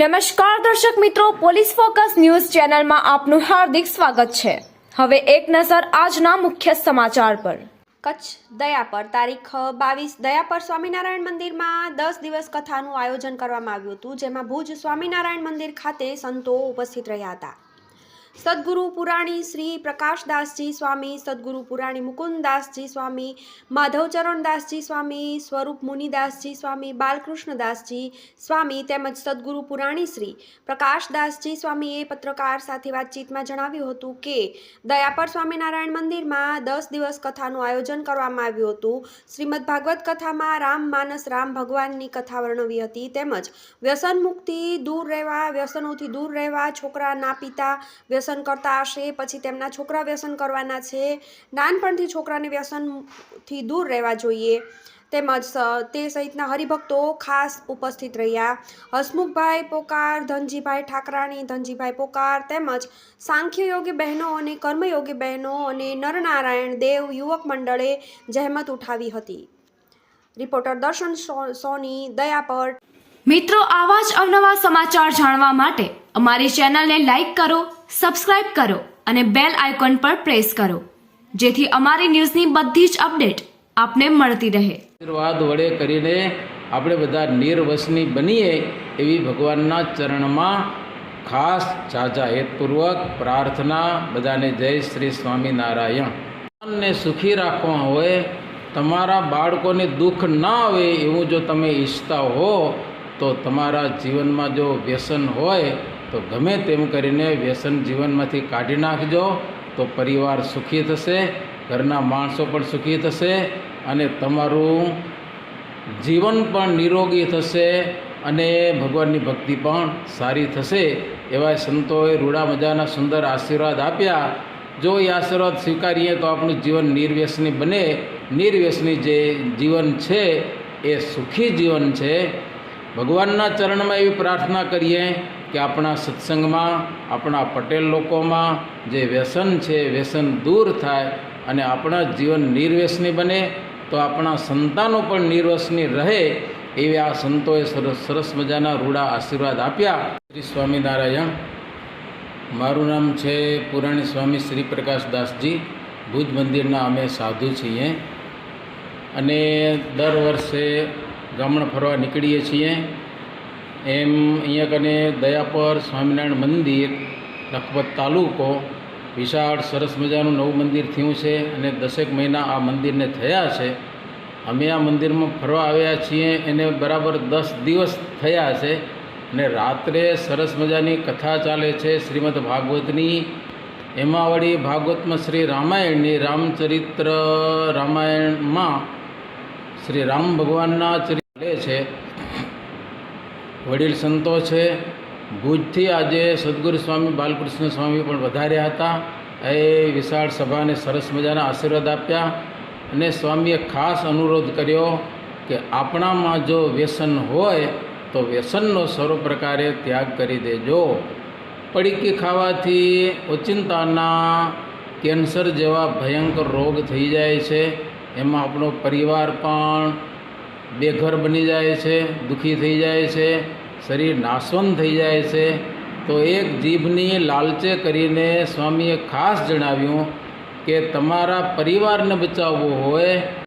નમસ્કાર દર્શક મિત્રો, પોલીસ ફોકસ ન્યૂઝ ચેનલમાં આપનું હાર્દિક સ્વાગત છે. હવે એક નજર આજના મુખ્ય સમાચાર પર. કચ્છ દયાપર, તારીખ બાવીસ દયાપર સ્વામિનારાયણ મંદિરમાં દસ દિવસ કથાનું આયોજન કરવામાં આવ્યું હતું, જેમાં ભુજ સ્વામિનારાયણ મંદિર ખાતે સંતો ઉપસ્થિત રહ્યા હતા. સદગુરુ પુરાણી શ્રી પ્રકાશદાસજી સ્વામી, સદગુરુ પુરાણી મુકુંદદાસજી સ્વામી, માધવચરણદાસજી સ્વામી, સ્વરૂપ મુનિદાસજી સ્વામી, બાલકૃષ્ણદાસજી સ્વામી તેમજ સદગુરુ પુરાણી શ્રી પ્રકાશદાસજી સ્વામીએ પત્રકાર સાથે વાતચીતમાં જણાવ્યું હતું કે, દયાપર સ્વામિનારાયણ મંદિરમાં દસ દિવસ કથાનું આયોજન કરવામાં આવ્યું હતું. શ્રીમદ ભાગવત કથામાં રામ માનસ રામ ભગવાનની કથા વર્ણવી હતી તેમજ વ્યસન મુક્તિ દૂર રહેવા, વ્યસનોથી દૂર રહેવા, છોકરા ના પિતા વ્યસન કરતા હશે, પછી તેમના છોકરા વ્યસન કરવાના છે. નાનપણથી છોકરાને વ્યસનથી દૂર રહેવા જોઈએ. તેમજ તે સહિતના હરિભક્તો ખાસ ઉપસ્થિત રહ્યા. હસમુખભાઈ પોકાર, ધનજીભાઈ ઠાકરાણી, ધનજીભાઈ પોકાર તેમજ સાંખ્ય યોગી બહેનો અને કર્મયોગી બહેનો અને નરનારાયણ દેવ યુવક મંડળે જહેમત ઉઠાવી હતી. રિપોર્ટર દર્શન સોની, દયાપર મિત્રો, આવા જ અવનવા સમાચાર જાણવા માટે અમારી ચેનલને લાઈક કરો, સબસ્ક્રાઇબ કરો અને બેલ આઇકોન પર પ્રેસ કરો. જેથી અમારી ન્યૂઝની બધી જ અપડેટ આપને મળતી રહે. આશીર્વાદ વડે કરીને આપણે બધા નિર્વસની બનીએ એવી ભગવાનના ચરણમાં ખાસ જાજા હેતપૂર્વક પ્રાર્થના. બધાને જય શ્રી સ્વામિનારાયણ. ભગવાનને સુખી રાખવા હોય, તમારા બાળકોને દુઃખ ના આવે એવું જો તમે ઈચ્છતા હો તો તમારા જીવનમાં જો વ્યસન હોય, તો ગમે તેમ કરીને વ્યસન જીવનમાંથી કાઢી નાખજો, તો પરિવાર સુખી થશે, ઘરના માણસો પણ સુખી થશે અને તમારું જીવન પણ નિરોગી થશે અને ભગવાનની ભક્તિ પણ સારી થશે. એવા સંતોએ રૂડા મજાના સુંદર આશીર્વાદ આપ્યા. જો એ આશીર્વાદ સ્વીકારીએ તો આપણું જીવન નિર્વ્યસની બને. નિર્વ્યસની જે જીવન છે, એ સુખી જીવન છે. ભગવાનના ચરણમાં એવી પ્રાર્થના કરીએ કે આપણા સત્સંગમાં, આપણા પટેલ લોકોમાં જે વ્યસન છે, વ્યસન દૂર થાય અને આપણા જીવન નિર્વ્યસની બને, તો આપણા સંતાનો પણ નિર્વસની રહે એવી આ સંતોએ સરસ સરસ મજાના રૂડા આશીર્વાદ આપ્યા. શ્રી સ્વામિનારાયણ, મારું નામ છે પુરાણી સ્વામી શ્રી પ્રકાશદાસજી ભુજ મંદિરના અમે સાધુ છીએ. અને દર વર્ષે ગામણ ફરવા નીકળીએ છીએ. એમ અહીંયા કને દયાપર સ્વામિનારાયણ મંદિર, લખપત તાલુકો, વિશાળ સરસ મજાનું નવું મંદિર થયું છે અને દસેક મહિના આ મંદિરને થયા છે. અમે આ મંદિરમાં ફરવા આવ્યા છીએ એને બરાબર દસ દિવસ થયા છે અને રાત્રે સરસ મજાની કથા ચાલે છે શ્રીમદ ભાગવતની. એમાં વળી ભાગવતમાં શ્રી રામાયણની રામચરિત્ર રામાયણમાં શ્રી રામ ભગવાનના ચરિત્ર છે. વડીલ સંતો છે. ભુજથી આજે સદગુરુ સ્વામી બાલકૃષ્ણ સ્વામી પણ વધાર્યા હતા. એ વિશાળ સભાને સરસ મજાના આશીર્વાદ આપ્યા અને સ્વામીએ ખાસ અનુરોધ કર્યો કે આપણામાં જો વ્યસન હોય તો વ્યસનનો સર્વ પ્રકારે ત્યાગ કરી દેજો. પડીકી ખાવાથી ઓચિંતાના કેન્સર જેવા ભયંકર રોગ થઈ જાય છે. એમાં આપણો પરિવાર પણ બેઘર બની જાય છે, દુઃખી થઈ જાય છે, શરીર નાશવંત થઈ જાય છે, તો એક જીભની લાલચે કરીને સ્વામીએ ખાસ જણાવ્યું કે તમારા પરિવારને બચાવવો હોય